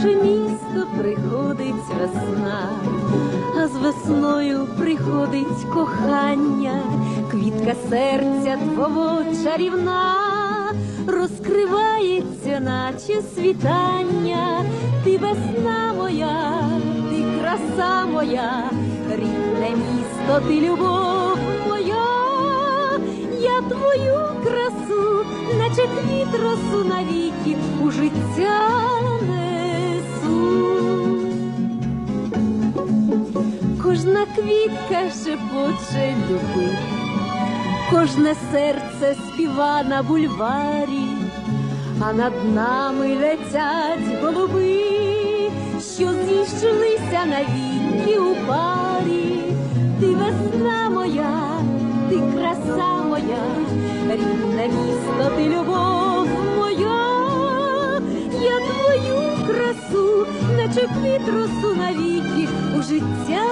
наше місто приходить весна, а з весною приходить кохання, квітка серця твого чарівна, розкривається, наче світання, ти весна моя, ти краса моя, рідне місто, ти любов моя, я твою красу, наче квіт росу навіки у життя Кожна квітка шепоче люби, кожне серце співа на бульварі, а над нами летять голуби, що зійшлися навіки у парі. Ти весна моя, ти краса моя, рідне наче квіт росу навіки у життя